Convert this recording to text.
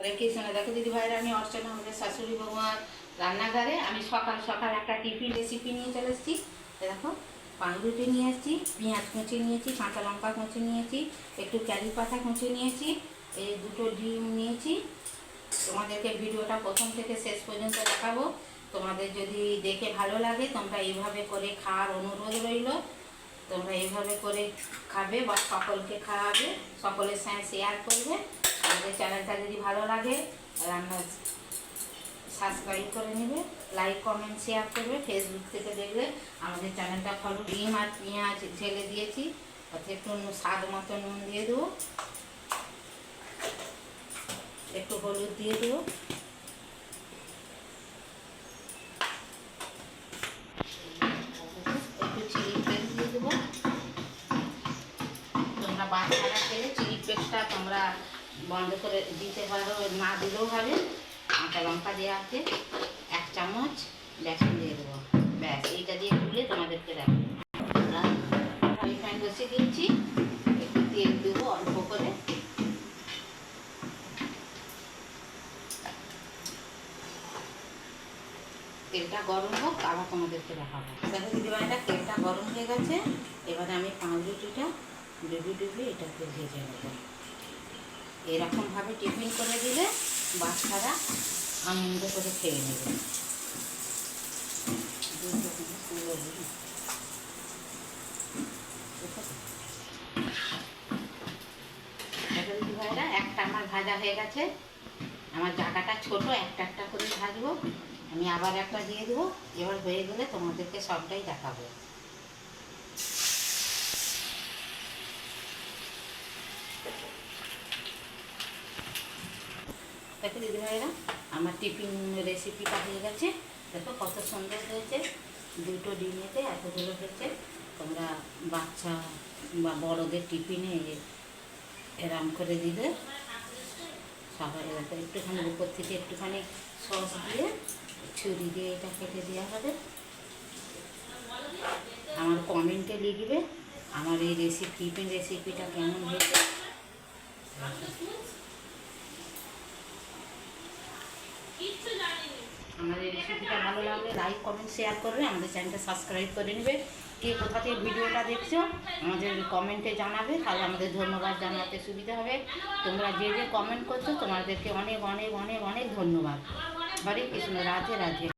হরে কৃষ্ণ দেখো দিদি ভাইরা, আমি অর্চনা আমাদের শাশুড়ি বৌমার রান্নাঘরে আমি সকাল সকাল একটা টিফিন রেসিপি নিয়ে চলে এসেছি। দেখো পাউরুটি নিয়ে এসেছি, পেঁয়াজ কুচি নিয়েছি, কাঁচা লঙ্কা কুচি নিয়েছি, একটু ক্যারি পাতা কুচি নিয়েছি, এই দুটো ডিম নিয়েছি। তোমাদেরকে ভিডিওটা প্রথম থেকে শেষ পর্যন্ত দেখাবো। তোমাদের যদি দেখে ভালো লাগে, তোমরা এইভাবে করে খাওয়ার অনুরোধ রইল। তোমরা এইভাবে করে খাবে বা সকলকে খাওয়াবে, সকলের সঙ্গে শেয়ার করবে। আমাদের চ্যানেলটা যদি ভালো লাগে, রান্না সাবস্ক্রাইব করে নেবে লাইক কমেন্ট শেয়ার করবে ফেসবুক থেকে দেখবে আমাদের চ্যানেলটা ফলো ডিম আর পেঁয়াজ ঢেলে দিয়েছি। তাতে একটু স্বাদ মতো নুন দিয়ে দেবো। একটু হলুদ দিয়ে দেবো। একটু চিলি ফ্লেক্স দিয়ে দেবো। তোমরা বাচ্চারা খেলে চিলি পেস্টটা তোমরা বন্ধ করে দিতে পারো, না দিলেও হবে। কাঁচা লঙ্কা দেওয়া আছে, এক চামচ বেসন দিয়ে দেবো। ব্যাস, এইটা দিয়ে তুলে তোমাদেরকে রাখব ফ্রাই প্যান বসে দিয়েছি একটু তেল দেবো অল্প করে। তেলটা গরম হোক, আবার তোমাদেরকে দেখাবো। দেখো দিদিভাইটা তেলটা গরম হয়ে গেছে। এবারে আমি পাঁচ পাউরুটিটা ডুবি ডুবি এটাকে ভেজে নেব। এরকমভাবে টিফিন করে দিলে বাচ্চারা আনন্দ করে খেয়ে নেবে। দিদিভাইরা একটা আমার ভাজা হয়ে গেছে। আমার জায়গাটা ছোট, একটা একটা করে ভাজবো। আমি আবার একটা দিয়ে দেবো। এবার হয়ে গেলে তোমাদেরকে সবটাই দেখাবো। দেখো দিদিভাইরা আমার টিফিন রেসিপিটা হয়ে গেছে। দেখো কত সুন্দর হয়েছে। দুটো ডিমেতে এতগুলো হয়েছে। তোমরা বাচ্চা বা বড়দের টিফিনে এরম করে দিলে সবাই দেখো একটুখানি, উপর থেকে একটুখানি সস দিয়ে ছুরি দিয়ে এটা কেটে দেওয়া হবে। আমার কমেন্টে লিখবে আমার এই রেসিপি টিফিন রেসিপিটা কেমন হয়েছে। আমাদের রেসিপিটা ভালো লাগলে লাইক কমেন্ট শেয়ার করবে। আমাদের চ্যানেলটা সাবস্ক্রাইব করে নেবে। কে কোথা থেকে ভিডিওটা দেখছ, আমাদের কমেন্টে জানাবে। তাহলে আমাদের ধন্যবাদ জানাতে সুবিধা হবে। তোমরা যে যে কমেন্ট করছ, তোমাদেরকে অনেক অনেক অনেক অনেক ধন্যবাদ। বাড়ি কৃষ্ণ, রাধে রাধে।